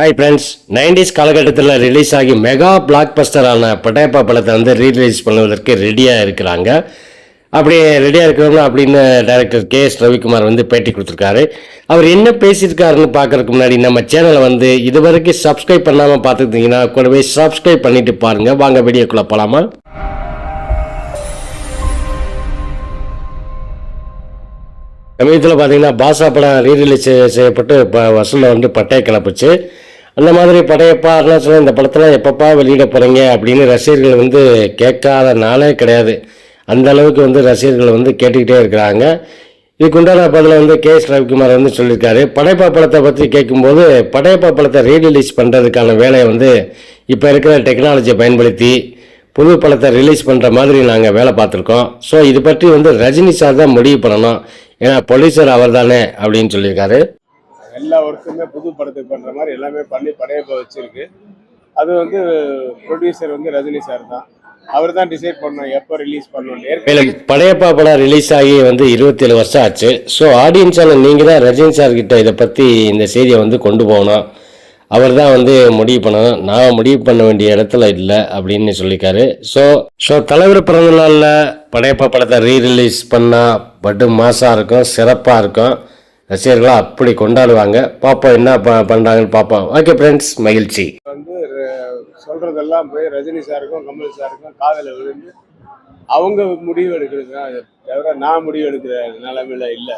Hi friends nineties காலகட்டத்தில் release ஆகி mega block பஸ்டரான படையப்பா படத்தை வந்து ரீரிலீஸ் பண்ணுவதற்கு ரெடியாக இருக்கிறாங்க. அப்படி ரெடியாக இருக்கிறவங்க அப்படின்னு டைரக்டர் கே எஸ் ரவிக்குமார் வந்து பேட்டி கொடுத்துருக்காரு. அவர் என்ன பேசியிருக்காருன்னு பார்க்குறதுக்கு முன்னாடி நம்ம சேனலை வந்து இது வரைக்கும் சப்ஸ்கிரைப் பண்ணாமல் பார்த்துக்கிட்டிங்கன்னா கூடவே சப்ஸ்கிரைப் பண்ணிட்டு பாருங்கள் வாங்க வீடியோக்குள்ளே போகலாமா சமீபத்தில் பார்த்தீங்கன்னா பாசா படம் ரீரிலீஸ் செய்யப்பட்டு இப்போ வசூலில் வந்து பட்டையை கிளப்புச்சு. அந்த மாதிரி படையப்பா அருணாச்சலம் இந்த படத்தில் எப்பப்பா வெளியிட போகிறீங்க அப்படின்னு ரசிகர்கள் வந்து கேட்காத நாளே கிடையாது. அந்த அளவுக்கு வந்து ரசிகர்கள் வந்து கேட்டுக்கிட்டே இருக்கிறாங்க. இதுக்குண்டான பதில் வந்து கே எஸ் ரவிக்குமார் வந்து சொல்லியிருக்காரு. படைப்பா படத்தை பற்றி கேட்கும்போது படையப்பா படத்தை ரீரிலீஸ் பண்ணுறதுக்கான வேலையை வந்து இப்போ இருக்கிற டெக்னாலஜியை பயன்படுத்தி புது படத்தை ரிலீஸ் பண்ணுற மாதிரி நாங்கள் வேலை பார்த்துருக்கோம். ஸோ இது பற்றி வந்து ரஜினி சார் தான் முடிவு பண்ணணும். ஏன்னா ப்ரொடியூசர் அவர் தானே அப்படின்னு சொல்லியிருக்காரு. எல்லா ஒர்க்குமே புது படத்துக்கு பண்ணுற மாதிரி எல்லாமே பண்ணி படையப்ப வச்சுருக்கு. அது வந்து ப்ரொடியூசர் வந்து ரஜினி சார் தான். அவர் தான் டிசைட் பண்ணணும் எப்போ ரிலீஸ் பண்ணணும் மேலும் படையப்பா படம் ரிலீஸ் ஆகி வந்து இருபத்தேழு வருஷம் ஆச்சு. ஸோ ஆடியன்ஸான நீங்கள் தான் ரஜினி சார் கிட்ட இதை பற்றி இந்த செய்தியை வந்து கொண்டு போகணும். அவர் தான் வந்து முடிவு பண்ணணும். நான் முடிவு பண்ண வேண்டிய இடத்துல இல்லை அப்படின்னு சொல்லியிருக்காரு. ஸோ ஸோ தலைவர் பிறந்த நாளில் படையப்பா படத்தை ரீ ரிலீஸ் பண்ணால் பட்டு மாசாக இருக்கும் சிறப்பாக இருக்கும். ரசிகர்களாக அப்படி கொண்டாடுவாங்க. பார்ப்போம் என்ன ப பண்ணுறாங்கன்னு பார்ப்போம் ஓகே ஃப்ரெண்ட்ஸ் மகிழ்ச்சி. வந்து ர- சொல்றதெல்லாம் போய் ரஜினி சாருக்கும் கமல் சாருக்கும் காதல விழுந்து அவங்க முடிவு எடுக்கிறது தான் தவிர நான் முடிவு எடுக்கிற நிலைமையில இல்லை.